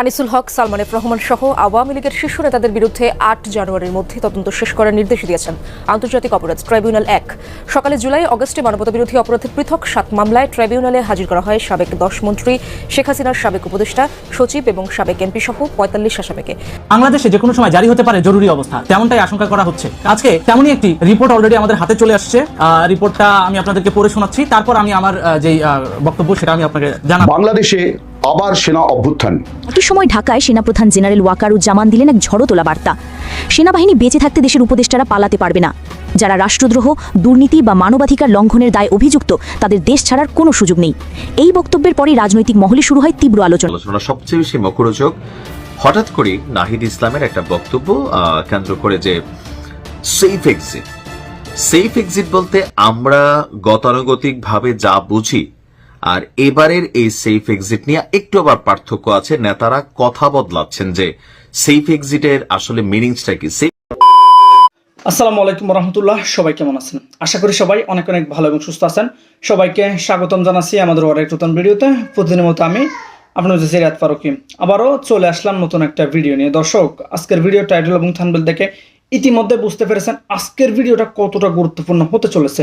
Anisul Haque Salman F Rahman সহ আওয়ামী লীগের শীর্ষ নেতাদের বিরুদ্ধে আট জানুয়ারির মধ্যে তদন্ত শেষ করার নির্দেশ দিয়েছেন আন্তর্জাতিক অপরাধ ট্রাইব্যুনাল এক। সকালে জুলাই অগস্টে মানবতাবিরোধী অপরাধের পৃথক সাত মামলায় ট্রাইব্যুনালে হাজির করা হয় সাবেক দশ মন্ত্রী শেখ হাসিনার সাবেক উপদেষ্টা সচিব এবং সাবেক এমপি সহ পঁয়তাল্লিশ আসামিকে। বাংলাদেশে যে কোনো সময় জারি হতে পারে জরুরি অবস্থা তেমনটাই আশঙ্কা করা হচ্ছে। আজকে তেমনই একটি রিপোর্ট অলরেডি আমাদের হাতে চলে আসছে। আহ, রিপোর্টটা আমি আপনাদেরকে পড়ে শোনাচ্ছি তারপর আমি আমার আহ, বক্তব্য সেটা আমি আপনাকে জানাব। বাংলাদেশে আবার সেনা অভ্যুত্থান। একই সময় ঢাকায় সেনাপ্রধান জেনারেল ওয়াকারুজ্জামান দিলেন এক ঝড়ো তোলা বার্তা। সেনাবাহিনী বেঁচে থাকতে দেশের উপদেষ্টারা পালাতে পারবে না। যারা রাষ্ট্রদ্রোহ দুর্নীতি বা মানবাধিকার লঙ্ঘনের দায় অভিযুক্ত তাদের দেশ ছাড়ার কোনো সুযোগ নেই। এই বক্তব্যের পরই রাজনৈতিক মহলে শুরু হয় তীব্র আলোচনা। আলোচনা সবচেয়ে বেশি মুখরোচক। হঠাৎ করে নাহিদ ইসলামের একটা বক্তব্য কেন্দ্র করে যে সেফ এক্সিট সেফ এক্সিট বলতে আমরা গতানুগতিক ভাবে যা বুঝি আর এবারের এই সেফ এক্সিট নিয়ে একটু আবার পার্থক্য আছে। নেতারা কথা বদলাচ্ছেন যে সেফ এক্সিটের আসলে মিনিংসটা কি? Safe আসসালামু আলাইকুম রহমতুল্লাহ সবাই কেমন আছেন? আশা করি সবাই অনেক অনেক ভালো এবং সুস্থ আছেন। সবাইকে স্বাগতম জানাচ্ছি আমাদের আরেক নতুন ভিডিওতে। প্রতিদিনের মতো আমি আপনার হচ্ছে সিরাত ফারুকি। আবারও চলে আসলাম নতুন একটা ভিডিও নিয়ে। দর্শক, আজকের ভিডিও টাইটেল এবং থানবেল দেখে ইতিমধ্যে বুঝতে পেরেছেন আজকের ভিডিওটা কতটা গুরুত্বপূর্ণ হতে চলেছে।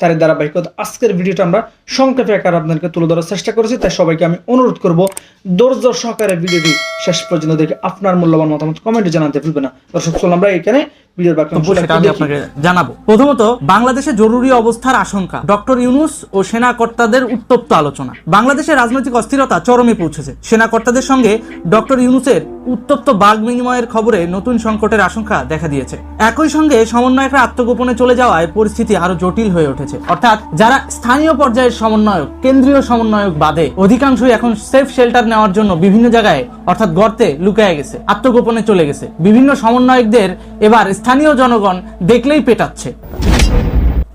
তার ধারাবাহিকতা আজকের ভিডিওটা আমরা সংক্ষেপে আকার আপনাদেরকে তুলে ধরার চেষ্টা করেছি তাই সবাইকে আমি অনুরোধ করব ধৈর্য সহকারে ভিডিওটি শেষ পর্যন্ত দেখে আপনার মূল্যবান মতামত কমেন্টে জানাতে ভুলবে না। দর্শক চলুন আমরা এখানে জানাব। প্রথমত বাংলাদেশে জরুরি অবস্থার আশঙ্কা। ডক্টর ইউনুস ও সেনা কর্তাদের উত্তপ্ত আলোচনা। বাংলাদেশের রাজনৈতিক অস্থিরতা চরমে পৌঁছেছে। সেনা কর্তাদের সঙ্গে ডক্টর ইউনুসের উত্তপ্ত বাঘ বিনিময়ের খবরে নতুন সংকটের আশঙ্কা দেখা দিয়েছে। একই সঙ্গে সমন্বয়করা আত্মগোপনে চলে যাওয়ায় পরিস্থিতি আরও জটিল হয়ে উঠেছে। অর্থাৎ যারা স্থানীয় পর্যায়ের সমন্বয়ক, কেন্দ্রীয় সমন্বয়ক বাদে অধিকাংশই এখন সেফ শেল্টার নেওয়ার জন্য বিভিন্ন জায়গায়, অর্থাৎ গর্তে লুকায় গেছে, আত্মগোপনে চলে গেছে। বিভিন্ন সমন্বয়কদের এবার স্থানীয় জনগণ দেখলেই পেটাচ্ছে।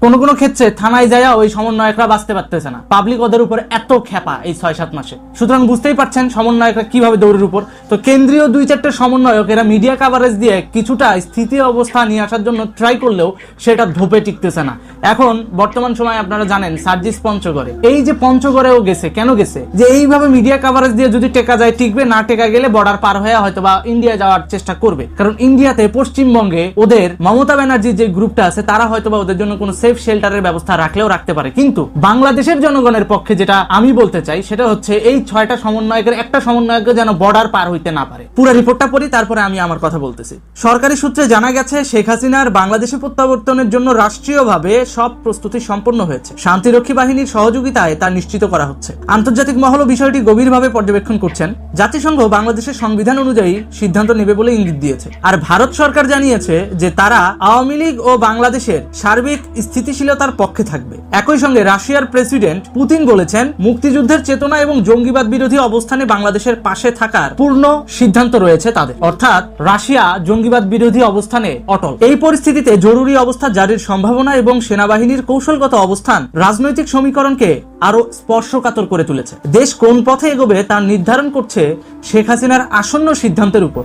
কোনো কোনো ক্ষেত্রে থানায় যায় ওই সমন্বয়করা বাঁচতে পারতেছে না। পাবলিক ওদের উপর এত খ্যাপা এই ছয় সাত মাসে। সুতরাং বুঝতেই পারছেন সমন্বয়করা কীভাবে দৌড়ের উপর। তো কেন্দ্রীয় দুই চারটে সমন্বয়ক, এরা মিডিয়া কাভারেজ দিয়ে কিছুটা স্থিতি অবস্থা নিয়ে আসার জন্য ট্রাই করলেও সেটা ধোপে টিকতেছে না। এখন বর্তমান সময় আপনারা জানেন সার্জিস পঞ্চগড়ে। এই যে পঞ্চগড়েও গেছে, কেন গেছে? যে এইভাবে মিডিয়া কাভারেজ দিয়ে যদি টেকা যায়, টিকবে, না টেকা গেলে বর্ডার পার হয়ে হয়তো বা ইন্ডিয়া যাওয়ার চেষ্টা করবে। কারণ ইন্ডিয়াতে পশ্চিমবঙ্গে ওদের মমতা ব্যানার্জির যে গ্রুপটা আছে, তারা হয়তো বা ওদের জন্য কোনো সেফ শেল্টারের ব্যবস্থা রাখলেও রাখতে পারে। কিন্তু বাংলাদেশের জনগণের পক্ষে যেটা আমি বলতে চাই, সেটা হচ্ছে এই ছয়টা সমন্বয়কের একটা সমন্বয়কে যেন বর্ডার পার হইতে না পারে। পুরো রিপোর্টটা পড়ি, তারপরে আমি আমার কথা বলতেছি। সরকারি সূত্রে জানা গেছে, শেখ হাসিনার বাংলাদেশে প্রত্যাবর্তনের জন্য রাষ্ট্রীয়ভাবে সব প্রস্তুতি সম্পন্ন হয়েছে। শান্তিরক্ষী বাহিনীর সহযোগিতায় তা নিশ্চিত করা হচ্ছে। আন্তর্জাতিক মহলও বিষয়টি গভীরভাবে পর্যবেক্ষণ করছেন। জাতিসংঘ বাংলাদেশের সংবিধান অনুযায়ী সিদ্ধান্ত নেবে বলে ইঙ্গিত দিয়েছে। আর ভারত সরকার জানিয়েছে যে তারা আওয়ামী লীগ ও বাংলাদেশের সার্বিক স্থিতিশীলতার পক্ষে থাকবে। একই সঙ্গে রাশিয়ার প্রেসিডেন্ট পুতিন বলেছেন, মুক্তিযুদ্ধের চেতনা এবং জঙ্গিবাদ বিরোধী অবস্থানে বাংলাদেশের পাশে থাকার পূর্ণ সিদ্ধান্ত রয়েছে তাদের। অর্থাৎ রাশিয়া জঙ্গিবাদ বিরোধী অবস্থানে অটল। এই পরিস্থিতিতে জরুরি অবস্থা জারির সম্ভাবনা এবং সেনাবাহিনীর কৌশলগত অবস্থান রাজনৈতিক সমীকরণকে আরও স্পর্শকাতর করে তুলেছে। দেশ কোন পথে এগোবে তা নির্ধারণ করছে শেখ হাসিনার আসন্ন সিদ্ধান্তের উপর।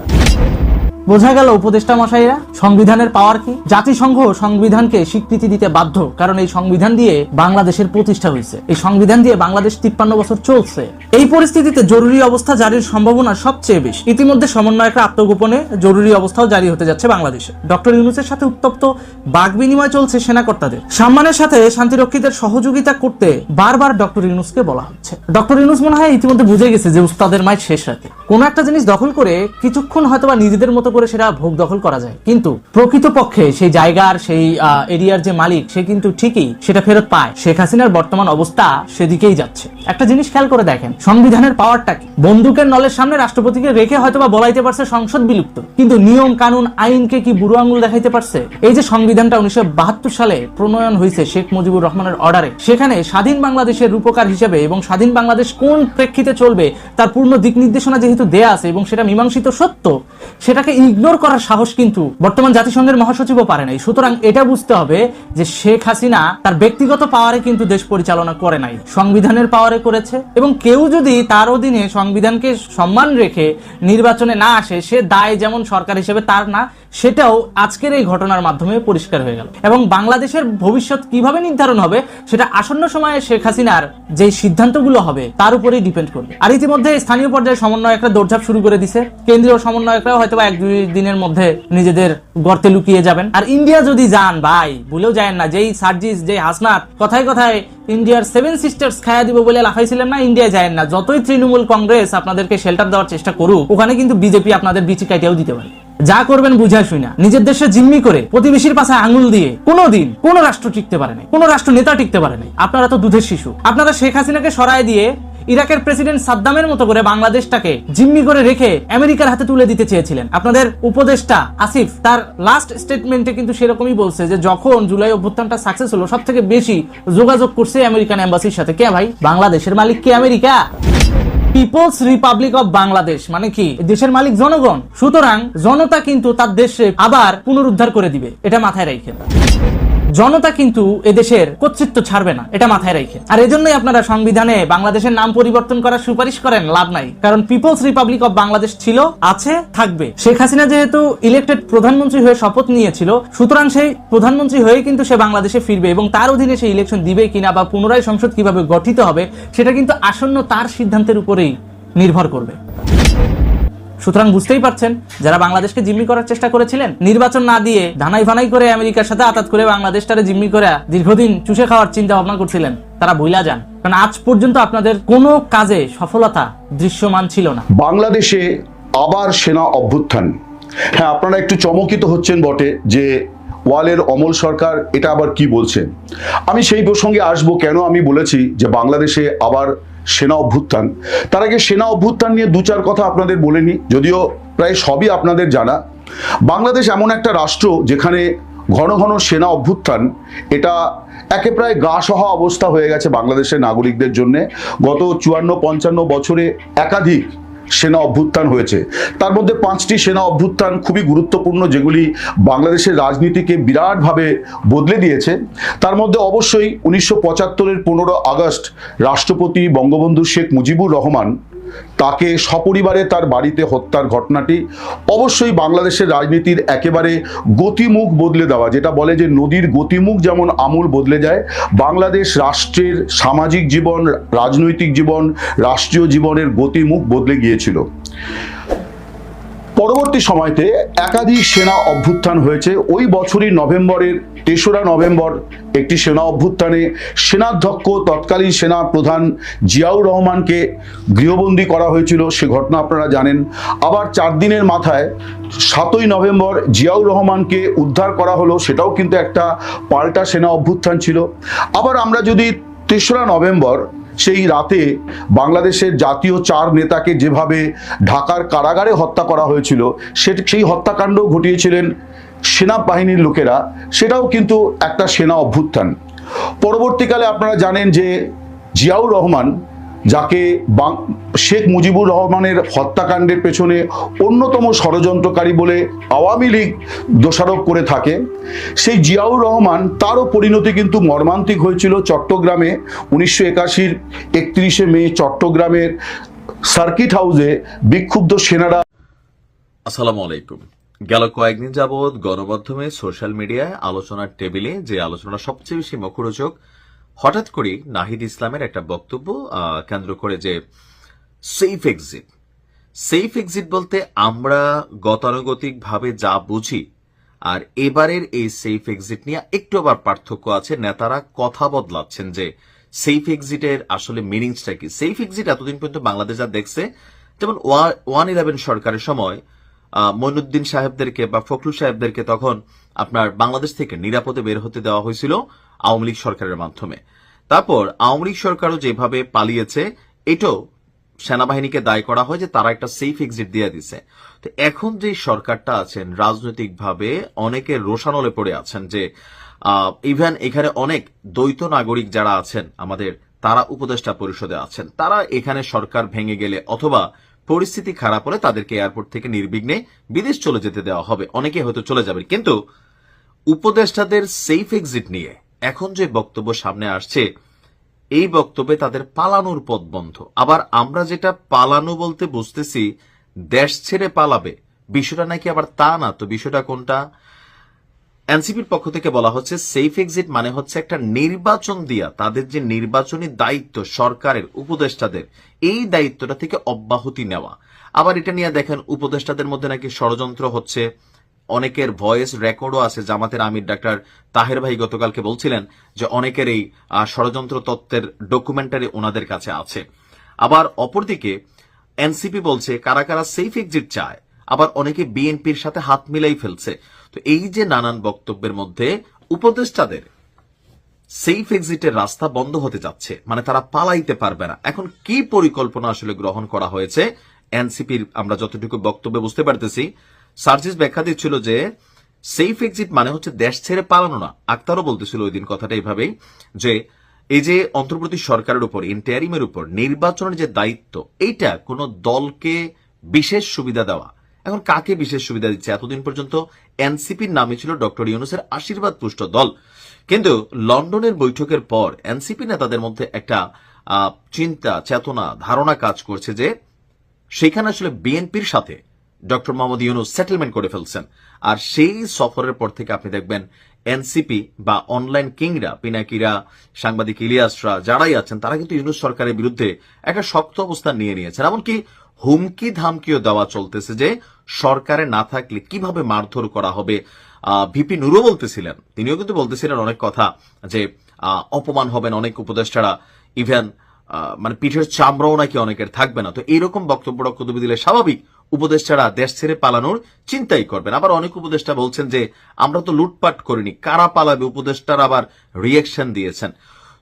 বোঝা গেল উপদেষ্টা মশাইরা, সংবিধানের পাওয়ার কি? জাতিসংঘ সংবিধানকে স্বীকৃতি দিতে বাধ্য, কারণ এই সংবিধান দিয়ে বাংলাদেশের প্রতিষ্ঠা হয়েছে। এই সংবিধান দিয়ে বাংলাদেশ তিপ্পান্ন বছর চলছে। এই পরিস্থিতিতে জরুরি অবস্থা জারির সম্ভাবনা সবচেয়ে বেশি। ইতিমধ্যে সমন্বয়করা আত্মগোপনে জরুরি অবস্থাও জারি হতে যাচ্ছে বাংলাদেশে। ডক্টর ইউনুসের সাথে উত্তপ্ত, বাক বিনিময় চলছে সেনাকর্তাদের। সম্মানের সাথে শান্তিরক্ষীদের সহযোগিতা করতে বারবার ডক্টর ইউনুসকে বলা হচ্ছে। ডক্টর ইউনুস মনে হয় ইতিমধ্যে বুঝে গেছে যে উস্তাদের মায়ের শেষ রাতে। কোনো একটা জিনিস দখল করে কিছুক্ষণ হয়তোবা নিজেদের মতো করে করে সেটা ভোগ দখল করা যায়। কিন্তু প্রকৃতপক্ষে সেই জায়গার, সেই এরিয়ার যে মালিক, সে কিন্তু ঠিকই সেটা ফেরত পায়। শেখ হাসিনার বর্তমান অবস্থা সেদিকেই যাচ্ছে। একটা জিনিস খেয়াল করে দেখেন, সংবিধানের পাওয়ারটা কি? বন্দুকের নলের সামনে রাষ্ট্রপতিকে রেখে হয়তো বা বলাইতে পারছে সংসদ বিলুপ্ত। কিন্তু নিয়ম, কানুন, আইনকে কি বুড়ো আঙুল দেখাইতে পারছে? এই যে সংবিধানটা উনিশশো বাহাত্তর সালে প্রণয়ন হয়েছে শেখ মুজিবুর রহমানের অর্ডারে সেখানে স্বাধীন বাংলাদেশের রূপকার হিসেবে এবং স্বাধীন বাংলাদেশ কোন প্রেক্ষিতে চলবে, তার পূর্ণ দিক নির্দেশনা যেহেতু দেয়া আছে এবং সেটা মীমাংসিত সত্য, সেটাকে ইগনোর করার সাহস কিন্তু বর্তমান জাতিসংঘের মহাসচিবও পারে নাই। সুতরাং এটা বুঝতে হবে যে শেখ হাসিনা তার ব্যক্তিগত পাওয়ারে কিন্তু দেশ পরিচালনা করে নাই। সংবিধানের পাওয়ারে করেছে এবং কেউ যদি তার অধীনে সংবিধানকে সম্মান রেখে নির্বাচনে না আসে, সে দায় যেমন সরকার হিসেবে তার না, সেটাও আজকের এই ঘটনার মাধ্যমে পরিষ্কার হয়ে গেল। এবং বাংলাদেশের ভবিষ্যৎ কীভাবে নির্ধারণ হবে, সেটা আসন্ন সময়ে শেখ হাসিনার যে সিদ্ধান্তগুলো হবে, তার উপরেই ডিপেন্ড করবে। আর ইতিমধ্যে স্থানীয় পর্যায়ে সমন্বয়করা দৌড়ঝাঁপ শুরু করে দিছে। কেন্দ্রীয় সমন্বয়করাও হয়তো এক দুই দিনের মধ্যে নিজেদের গর্তে লুকিয়ে যাবেন। আর ইন্ডিয়া যদি যান, ভাই, ভুলেও যায় না। যেই সার্জিস, যেই হাসনাত, কথায় কথায় ইন্ডিয়ার সেভেন সিস্টার্স খায়া দিব বলে লাফাইছিলেন না ইন্ডিয়া যায় না। যতই তৃণমূল কংগ্রেস আপনাদেরকে শেল্টার দেওয়ার চেষ্টা করুক, ওখানে কিন্তু বিজেপি আপনাদের বিচি কাটিয়েও দিতে পারে। যা করবেন বুঝায় শুই না। নিজের দেশে জিম্মি করে প্রতিবেশীর পাশে আঙুল দিয়ে কোনোদিন কোন রাষ্ট্র টিকতে পারে নাই, কোন রাষ্ট্র নেতা টিকতে পারে নাই। আপনারা তো দুধের শিশু। আপনারা শেখ হাসিনাকে সরায় দিয়ে ইরাকের প্রেসিডেন্ট সাদ্দামের মতো করে বাংলাদেশটাকে জিম্মি করে রেখে আমেরিকার হাতে তুলে দিতে চেয়েছিলেন। আপনাদের উপদেষ্টা আসিফ, তার লাস্ট স্টেটমেন্টে কিন্তু সেরকমই বলছে যে, যখন জুলাই অভ্যুত্থানটা সাকসেস হলো সব থেকে বেশি যোগাযোগ করছে আমেরিকান এম্বাসির সাথে। কে ভাই? বাংলাদেশের মালিক কে America? People's Republic of Bangladesh মানে কি? দেশের মালিক জনগণ। সুতরাং জনতা কিন্তু তার দেশে আবার পুনরুদ্ধার করে দিবে। এটা মাথায় রাখেন জনতা কিন্তু এদেশের কর্তৃত্ব ছাড়বে না, এটা মাথায় রাখেন আর এজন্যই আপনারা সংবিধানে বাংলাদেশের নাম পরিবর্তন করার সুপারিশ করেন, লাভ নাই। কারণ পিপলস রিপাবলিক অফ বাংলাদেশ ছিল, আছে, থাকবে। শেখ হাসিনা যেহেতু ইলেক্টেড প্রধানমন্ত্রী হয়ে শপথ নিয়েছিল, সুতরাং সেই প্রধানমন্ত্রী হয়ে কিন্তু সে বাংলাদেশে ফিরবে এবং তার অধীনে সে ইলেকশন দিবে কিনা বা পুনরায় সংসদ কীভাবে গঠিত হবে, সেটা কিন্তু আসন্ন তার সিদ্ধান্তের উপরেই নির্ভর করবে। সুতরাং বুঝতেই পারছেন, যারা বাংলাদেশকে জিম্মি করার চেষ্টা করেছিলেন, নির্বাচন না দিয়ে ধানাই ফানাই করে আমেরিকার সাথে আতাত করে বাংলাদেশটারে জিম্মি করে দীর্ঘদিন চুষে খাওয়ার চিন্তা ভাবনা করছিলেন, তারা ভুলা যান। কারণ আজ পর্যন্ত আপনাদের কোনো কাজে সফলতা দৃশ্যমান ছিল না। বাংলাদেশে আবার সেনা অভ্যুত্থান। হ্যাঁ আপনারা একটু চমকিত হচ্ছেন বটে যে ওয়ালের অমল সরকার এটা আবার কি বলছেন আমি সেই প্রসঙ্গে আসব কেন আমি বলেছি যে বাংলাদেশে আবার সেনা অভ্যুত্থান। তার আগে সেনা অভ্যুত্থান নিয়ে দু চার কথা আপনাদের বলে নিই, যদিও প্রায় সবই আপনাদের জানা। বাংলাদেশ এমন একটা রাষ্ট্র যেখানে ঘন ঘন সেনা অভ্যুত্থান, এটা একে প্রায় গা সহা অবস্থা হয়ে গেছে বাংলাদেশের নাগরিকদের জন্য। গত চুয়ান্ন পঞ্চান্ন বছরে একাধিক সেনা অভ্যুত্থান হয়েছে। তার মধ্যে পাঁচটি সেনা অভ্যুত্থান খুবই গুরুত্বপূর্ণ, যেগুলি বাংলাদেশের রাজনীতিকে বিরাটভাবে বদলে দিয়েছে। তার মধ্যে অবশ্যই উনিশশো পঁচাত্তরের পনেরো আগস্ট রাষ্ট্রপতি বঙ্গবন্ধু শেখ মুজিবুর রহমান তাকে সপরিবারে তার বাড়িতে হত্যার ঘটনাটি অবশ্যই বাংলাদেশের রাজনীতির একেবারে গতিমুখ বদলে দেওয়া, যেটা বলে যে নদীর গতিমুখ যেমন আমূল বদলে যায়, বাংলাদেশ রাষ্ট্রের সামাজিক জীবন, রাজনৈতিক জীবন, রাষ্ট্রীয় জীবনের গতিমুখ বদলে গিয়েছিল। পরবর্তী সময়তে একাধিক সেনা অভ্যুত্থান হয়েছে। ওই বছরই নভেম্বরের তেসরা নভেম্বর একটি সেনা অভ্যুত্থানে সেনাধ্যক্ষ, তৎকালীন সেনা প্রধান জিয়াউর রহমানকে গৃহবন্দী করা হয়েছিল। সে ঘটনা আপনারা জানেন। আবার চার দিনের মাথায় সাতই নভেম্বর জিয়াউর রহমানকে উদ্ধার করা হলো। সেটাও কিন্তু একটা পাল্টা সেনা অভ্যুত্থান ছিল। আবার আমরা যদি তেসরা নভেম্বর সেই রাতে বাংলাদেশের জাতীয় চার নেতাকে যেভাবে ঢাকার কারাগারে হত্যা করা হয়েছিল, সে সেই হত্যাকাণ্ড ঘটিয়েছিলেন সেনাবাহিনীর লোকেরা। সেটাও কিন্তু একটা সেনা অভ্যুত্থান। পরবর্তীকালে আপনারা জানেন যে জিয়াউর রহমান যাকে শেখ মুজিবুর রহমানের হত্যাকাণ্ডের পেছনে অন্যতম ষড়যন্ত্রকারী বলে আওয়ামী লীগ দোষারোপ করে থাকে। সেই জিয়াউর রহমান তারও পরিণতি কিন্তু মর্মান্তিক হয়েছিল চট্টগ্রামে। উনিশশো একাশির একত্রিশে মে চট্টগ্রামের সার্কিট হাউসে বিক্ষুব্ধ সেনারা আসসালামু আলাইকুম। গেল কয়েকদিন যাবৎ গণমাধ্যমে সোশ্যাল মিডিয়ায় আলোচনার টেবিলে যে আলোচনা সবচেয়ে বেশি মুখরোচক হঠাৎ করে নাহিদ ইসলামের একটা বক্তব্য কেন্দ্র করে যে সেফ এক্সিট সেফ এক্সিট বলতে আমরা গতানুগতিক ভাবে যা বুঝি, আর এবারের এই সেফ এক্সিট নিয়ে একটু আবার পার্থক্য আছে। নেতারা কথা বদলাচ্ছেন যে সেফ এক্সিটের আসলে মিনিংসটা কি। সেফ এক্সিট এতদিন পর্যন্ত বাংলাদেশ যা দেখছে, যেমন ওয়ান ইলেভেন সরকারের সময় মইনুদ্দিন সাহেবদেরকে বা ফখরুল সাহেবদেরকে তখন আপনার বাংলাদেশ থেকে নিরাপদে বের হতে দেওয়া হয়েছিল। আওয়ামী লীগ সরকারের মাধ্যমে। তারপর আওয়ামী লীগ সরকারও যেভাবে পালিয়েছে, এটাও সেনাবাহিনীকে দায় করা হয় যে তারা একটা সেফ এক্সিট দিয়ে দিছে। তো এখন যে সরকারটা আছেন, রাজনৈতিকভাবে অনেকে রোশানলে পড়ে আছেন যে ইভেন এখানে অনেক দ্বৈত নাগরিক যারা আছেন, আমাদের তারা উপদেষ্টা পরিষদে আছেন, তারা এখানে সরকার ভেঙে গেলে অথবা পরিস্থিতি খারাপ হলে তাদেরকে এয়ারপোর্ট থেকে নির্বিঘ্নে বিদেশ চলে যেতে দেওয়া হবে। অনেকে হয়তো চলে যাবে কিন্তু উপদেষ্টাদের সেফ এক্সিট নিয়ে এখন যে বক্তব্য সামনে আসছে, এই বক্তব্যে তাদের পালানোর পথ বন্ধ। আবার আমরা যেটা পালানো বলতে বুঝতেছি, দেশ ছেড়ে পালাবে। বিষয়টা নাকি আবার তা না, তো বিষয়টা কোনটা? এনসিপির পক্ষ থেকে বলা হচ্ছে সেফ এক্সিট মানে হচ্ছে একটা নির্বাচন দিয়া তাদের যে নির্বাচনী দায়িত্ব সরকারের, উপদেষ্টাদের, এই দায়িত্বটা থেকে অব্যাহতি নেওয়া। আবার এটা নিয়ে দেখেন, উপদেষ্টাদের মধ্যে নাকি ষড়যন্ত্র হচ্ছে। অনেকের ভয়েস রেকর্ডও আছে, জামাতের আমির ডাক্তার তাহের ভাই গতকালকে বলছিলেন যে অনেকের এই ষড়যন্ত্র তত্ত্বের ডকুমেন্টারি ওনাদের কাছে আছে। আবার অপরদিকে, এনসিপি বলছে কারা কারা সেফ এক্সিট চায়, আবার অনেকে বিএনপির সাথে হাত মিলাই ফেলছে। তো এই যে নানান বক্তব্যের মধ্যে উপদেষ্টাদের সেফ এক্সিটের রাস্তা বন্ধ হতে যাচ্ছে মানে তারা পালাইতে পারবে না। এখন কি পরিকল্পনা আসলে গ্রহণ করা হয়েছে? এনসিপির আমরা যতটুকু বক্তব্যে বুঝতে পারতেছি সার্জিস ব্যাখ্যা দিচ্ছিল যে সেফ এক্সিট মানে হচ্ছে দেশ ছেড়ে পালানো না। আক্তারও বলতেছিল ওই দিন কথাটা এইভাবেই যে, এই যে অন্তর্বর্তী সরকারের উপর ইন্টারিমের উপর নির্বাচনের যে দায়িত্ব, এইটা কোনো দলকে বিশেষ সুবিধা দেওয়া। এখন কাকে বিশেষ সুবিধা দিচ্ছে? এতদিন পর্যন্ত এনসিপির নামে ছিল ডক্টর ইউনুসের আশীর্বাদ পুষ্ট দল। কিন্তু লন্ডনের বৈঠকের পর এনসিপি নেতাদের মধ্যে একটা চিন্তা, চেতনা, ধারণা কাজ করছে যে, সেখানে আসলে বিএনপির সাথে ডক্টর মোহাম্মদ ইউনুস সেটেলমেন্ট করে ফেলছেন। আর সেই সফরের পর থেকে আপনি দেখবেন এনসিপি বা অনলাইন কিংরা, পিনাকিরা, সাংবাদিক ইলিয়াসরা যারাই আছেন, তারা কিন্তু ইউনুস সরকারের বিরুদ্ধে একটা শক্ত অবস্থান নিয়ে নিয়েছেন। এমনকি হুমকি ধামকিও দেওয়া চলতেছে যে সরকারে না থাকলে কীভাবে মারধর করা হবে ভিপি নুরও বলতেছিলেন। তিনিও কিন্তু বলতেছিলেন অনেক কথা যে অপমান হবেন অনেক উপদেষ্টারা। ইভেন মানে পিঠের চামড়াও নাকি অনেকের থাকবে না। তো এইরকম বক্তব্য বক্তব্য দিলে স্বাভাবিক? উপদেষ্টারা দেশ ছেড়ে পালানোর চিন্তাই করবেন। আবার অনেক উপদেষ্টা বলছেন যে, আমরা তো লুটপাট করিনি, কারা পালাবে? উপদেষ্টারা আবার রিয়েকশন দিয়েছেন।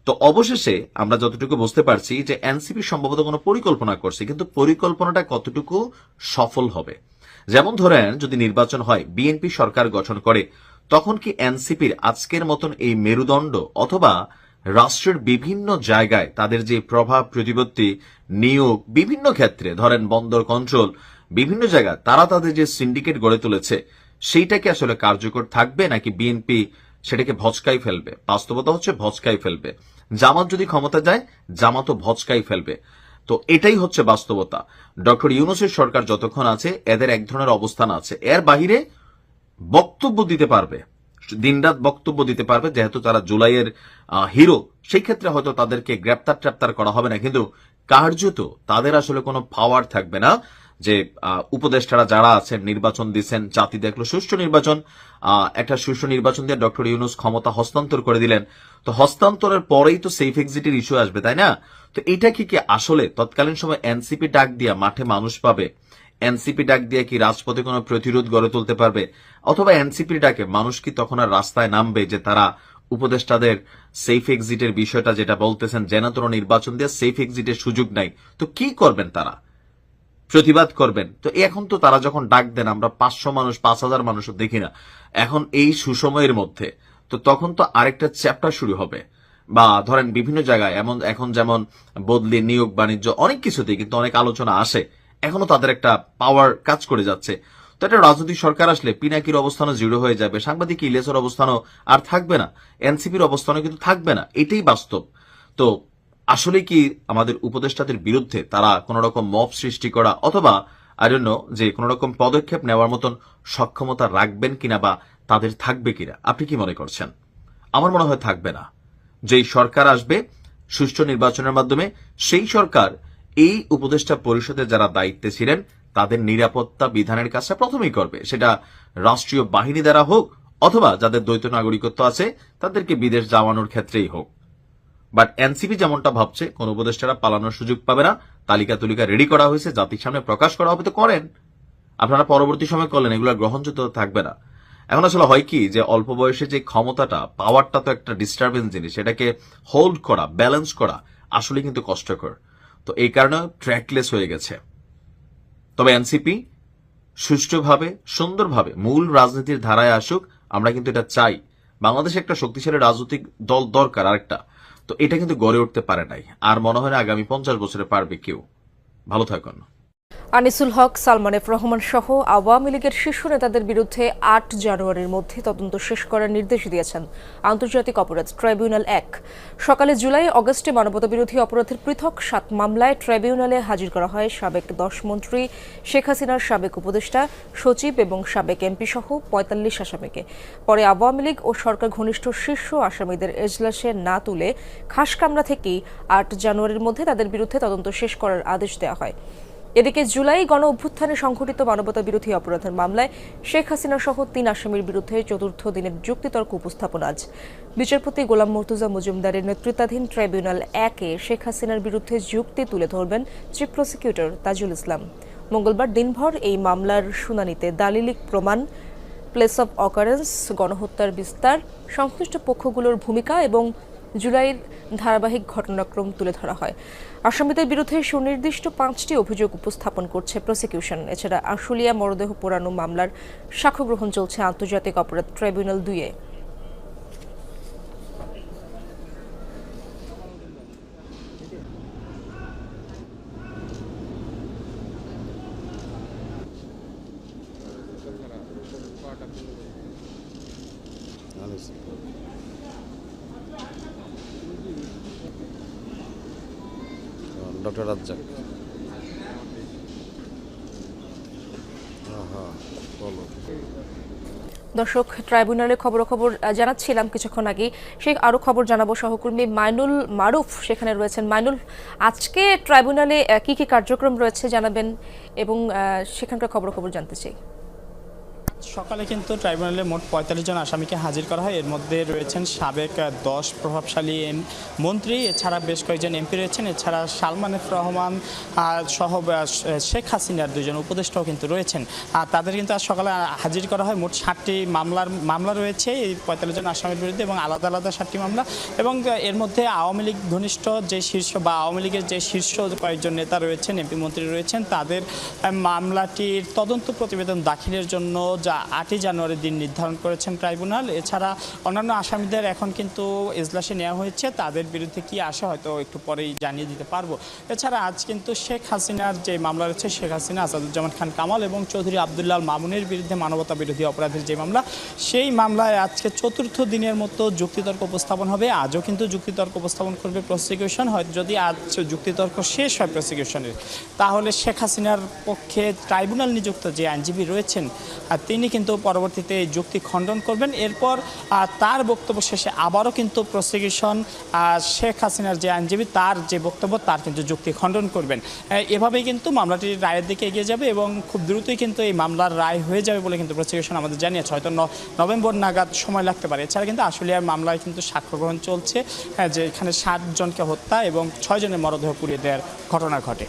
তো অবশেষে আমরা যতটুকু বুঝতে পারছি যে, এনসিপি সম্ভবত কোনো পরিকল্পনা করছে, কিন্তু পরিকল্পনাটা কতটুকু সফল হবে? যেমন ধরেন, যদি নির্বাচন হয়, বিএনপি সরকার গঠন করে, তখন কি এনসিপির আজকের মতন এই মেরুদণ্ড অথবা রাষ্ট্রের বিভিন্ন জায়গায় তাদের যে প্রভাব, প্রতিপত্তি, নিয়োগ বিভিন্ন ক্ষেত্রে, ধরেন বন্দর কন্ট্রোল বিভিন্ন জায়গায় তারা তাদের যে সিন্ডিকেট গড়ে তুলেছে, সেইটা কি আসলে কার্যকর থাকবে নাকি বিএনপি সেটাকে ভচকাই ফেলবে? বাস্তবতা হচ্ছে ভচকাই ফেলবে। জামাত যদি ক্ষমতা যায়, জামাতও ভচকাই ফেলবে। তো এটাই হচ্ছে বাস্তবতা। ডক্টর ইউনুসের সরকার যতক্ষণ আছে, এদের এক ধরনের অবস্থান আছে। এর বাহিরে বক্তব্য দিতে পারবে। দিনরাত বক্তব্য দিতে পারবে, যেহেতু তারা জুলাইয়ের হিরো। সেই ক্ষেত্রে হয়তো তাদেরকে গ্রেপ্তার ট্রেপ্তার করা হবে না। কিন্তু কার্যত তাদের আসলে কোনো পাওয়ার থাকবে না। যে উপদেষ্টারা যারা আছেন, নির্বাচন দিচ্ছেন জাতি দেখল, সুষ্ঠু নির্বাচন একটা সুষ্ঠু নির্বাচন দিয়ে ডক্টর ইউনুস ক্ষমতা হস্তান্তর করে দিলেন। তো হস্তান্তরের পরেই তো সেফ এক্সিটের ইস্যু আসবে, তাই না? তো এটা কি কি আসলে? তৎকালীন সময় এনসিপি ডাক দিয়া মাঠে মানুষ পাবে। এনসিপি ডাক দিয়ে কি রাজপথে কোনো প্রতিরোধ গড়ে তুলতে পারবে? অথবা এনসিপি ডাকে মানুষ কি তখন আর রাস্তায় নামবে যে তারা উপদেষ্টাদের সেফ এক্সিটের বিষয়টা যেটা বলতেছেন জেনাতন নির্বাচন দিয়ে সেফ এক্সিটের সুযোগ নাই? তো কি করবেন তারা? প্রতিবাদ করবেন। তো এখন তো তারা যখন ডাক দেন, আমরা পাঁচশো মানুষ, পাঁচ হাজার মানুষও দেখি না। এখন এই সুসময়ের মধ্যে, তো তখন তো আরেকটা চ্যাপ্টার শুরু হবে। বা ধরেন বিভিন্ন জায়গায়, এমন এখন যেমন বদলি, নিয়োগ, বাণিজ্য, অনেক কিছুতেই কিন্তু অনেক আলোচনা আসে। এখনও তাদের একটা পাওয়ার কাজ করে যাচ্ছে। তো একটা রাজনৈতিক সরকার আসলে পিনাকির অবস্থানও জিরো হয়ে যাবে, সাংবাদিক ইলেসের অবস্থানও আর থাকবে না, এনসিপির অবস্থানও কিন্তু থাকবে না, এটাই বাস্তব। তো আসলে কি আমাদের উপদেষ্টাদের বিরুদ্ধে তারা কোন রকম মব সৃষ্টি করা অথবা আরন্য যে কোন রকম পদক্ষেপ নেওয়ার মতন সক্ষমতা রাখবেন কিনা বা তাদের থাকবে কিনা, আপনি কি মনে করছেন? আমার মনে হয় থাকবে না। যেই সরকার আসবে সুষ্ঠু নির্বাচনের মাধ্যমে, সেই সরকার, এই উপদেষ্টা পরিষদে যারা দায়িত্বে ছিলেন, তাদের নিরাপত্তা বিধানের কাজটা প্রথমেই করবে। সেটা রাষ্ট্রীয় বাহিনী দ্বারা হোক অথবা যাদের দ্বৈত নাগরিকত্ব আছে, তাদেরকে বিদেশ যাওয়ানোর ক্ষেত্রেই হোক। বাট এনসিপি যেমনটা ভাবছে, কোন উপদেষ্টারা পালানোর সুযোগ পাবে না, তালিকা তুলিকা রেডি করা হয়েছে, জাতির সামনে প্রকাশ করা হবে তো করেন। আপনারা পরবর্তী সময় করলেন, এগুলো গ্রহণযোগ্য থাকবে না। এখন আসলে হয় কি যে অল্প বয়সে যে ক্ষমতাটা পাওয়ারটা তো একটা ডিস্টারবেন্স জিনিস এটাকে হোল্ড করা ব্যালেন্স করা আসলে কিন্তু কষ্টকর। তো এই কারণে ট্র্যাকলেস হয়ে গেছে। তবে এনসিপি সুষ্ঠুভাবে, সুন্দরভাবে, মূল রাজনীতির ধারায় আসুক, আমরা কিন্তু এটা চাই। বাংলাদেশে একটা শক্তিশালী রাজনৈতিক দল দরকার আরেকটা। তো এটা কিন্তু গড়ে উঠতে পারে নাই। আর মনে হয় আগামী পঞ্চাশ বছরে পারবে কেউ। ভালো থাকুন। আনিসুল হক, সালমান এফ রহমান সহ আওয়ামী লীগের শীর্ষ নেতাদের বিরুদ্ধে আট জানুয়ারির মধ্যে তদন্ত শেষ করার নির্দেশ দিয়েছেন আন্তর্জাতিক অপরাধ ট্রাইব্যুনাল এক। সকালে জুলাই, অগস্টে মানবতাবিরোধী অপরাধের পৃথক সাত মামলায় ট্রাইব্যুনালে হাজির করা হয় সাবেক দশ মন্ত্রী শেখ হাসিনার সাবেক উপদেষ্টা, সচিব এবং সাবেক এমপি সহ পঁয়তাল্লিশ আসামিকে। পরে আওয়ামী লীগ ও সরকার ঘনিষ্ঠ শীর্ষ আসামিদের এজলাসে না তুলে খাসকামরা থেকেই আট জানুয়ারির মধ্যে তাদের বিরুদ্ধে তদন্ত শেষ করার আদেশ দেওয়া হয়। এদিকে জুলাই গণ অভ্যুত্থানে সংঘটিত মানবতা বিরোধী অপরাধের মামলায় শেখ হাসিনা সহ তিন আসামির বিরুদ্ধে চতুর্থ দিনের যুক্তিতর্ক উপস্থাপন আজ। বিচারপতি গোলাম মর্তুজা মজুমদারের নেতৃত্বাধীন ট্রাইব্যুনাল একে শেখ হাসিনার বিরুদ্ধে যুক্তি তুলে ধরবেন চিফ প্রসিকিউটর তাজুল ইসলাম। মঙ্গলবার দিনভর এই মামলার শুনানিতে দালিলিক প্রমাণ প্লেস অফ অকারেন্স গণহত্যার বিস্তার, সংশ্লিষ্ট পক্ষগুলোর ভূমিকা এবং জুলাইয়ের ধারাবাহিক ঘটনাক্রম তুলে ধরা হয়। আসামিদের বিরুদ্ধে সুনির্দিষ্ট পাঁচটি অভিযোগ উপস্থাপন করছে প্রসিকিউশন এছাড়া আশুলিয়া মরদেহ পোড়ানো মামলার সাক্ষ্য গ্রহণ চলছে আন্তর্জাতিক অপরাধ ট্রাইব্যুনাল দুইয়ে। ডক্টর রাজ্জাক। দর্শক ট্রাইব্যুনালের খবরাখবর আহ, জানাচ্ছিলাম কিছুক্ষণ আগে সেই আরও খবর জানাব সহকর্মী মাইনুল মারুফ সেখানে রয়েছেন। মাইনুল আজকে ট্রাইব্যুনালে কি কি কার্যক্রম রয়েছে জানাবেন এবং সেখানকার খবরাখবর জানতে চাই। সকালে কিন্তু ট্রাইব্যুনালে মোট পঁয়তাল্লিশ জন আসামিকে হাজির করা হয়। এর মধ্যে রয়েছেন সাবেক দশ প্রভাবশালী মন্ত্রী, এছাড়া বেশ কয়েকজন এমপি রয়েছেন। এছাড়া সালমান রহমান সহ শেখ হাসিনার দুজন উপদেষ্টাও কিন্তু রয়েছেন। আর তাদের কিন্তু আজ সকালে হাজির করা হয়। মোট ষাটটি মামলার, মামলা রয়েছে এই পঁয়তাল্লিশ জন আসামির বিরুদ্ধে এবং আলাদা আলাদা ষাটটি মামলা। এবং এর মধ্যে আওয়ামী লীগ ঘনিষ্ঠ যে শীর্ষ বা আওয়ামী লীগের যে শীর্ষ কয়েকজন নেতা রয়েছেন, এমপি মন্ত্রী রয়েছেন, তাদের মামলাটির তদন্ত প্রতিবেদন দাখিলের জন্য যা আটই জানুয়ারির দিন নির্ধারণ করেছেন ট্রাইব্যুনাল। এছাড়া অন্যান্য আসামিদের এখন কিন্তু এজলাসে নেওয়া হয়েছে। তাদের বিরুদ্ধে কি আসে হয়তো একটু পরেই জানিয়ে দিতে পারব। এছাড়া আজ কিন্তু শেখ হাসিনার যে মামলা রয়েছে, শেখ হাসিনা, আসাদুজ্জামান খান কামাল এবং চৌধুরী আবদুল্লাল মামুনের বিরুদ্ধে মানবতা বিরোধী অপরাধের যে মামলা, সেই মামলায় আজকে চতুর্থ দিনের মতো যুক্তিতর্ক উপস্থাপন হবে। আজও কিন্তু যুক্তিতর্ক উপস্থাপন করবে প্রসিকিউশন। হয়তো যদি আজ যুক্তিতর্ক শেষ হয় প্রসিকিউশনের, তাহলে শেখ হাসিনার পক্ষে ট্রাইব্যুনাল নিযুক্ত যে আইনজীবী রয়েছেন, আর তিনি কিন্তু পরবর্তীতে এই যুক্তি খণ্ডন করবেন। এরপর তার বক্তব্য শেষে আবারও কিন্তু প্রসিকিউশন শেখ হাসিনার যে আইনজীবী, তার যে বক্তব্য, তার কিন্তু যুক্তি খণ্ডন করবেন। এভাবেই কিন্তু মামলাটি রায়ের দিকে এগিয়ে যাবে এবং খুব দ্রুতই কিন্তু এই মামলার রায় হয়ে যাবে বলে কিন্তু প্রসিকিউশন আমাদের জানিয়েছে। হয়তো নভেম্বর নাগাদ সময় লাগতে পারে। এছাড়া কিন্তু আশুলিয়ার মামলায় কিন্তু সাক্ষ্য গ্রহণ চলছে যে এখানে ষাট জনকে হত্যা এবং ছয় জনের মরদেহ পুড়িয়ে দেওয়ার ঘটনা ঘটে।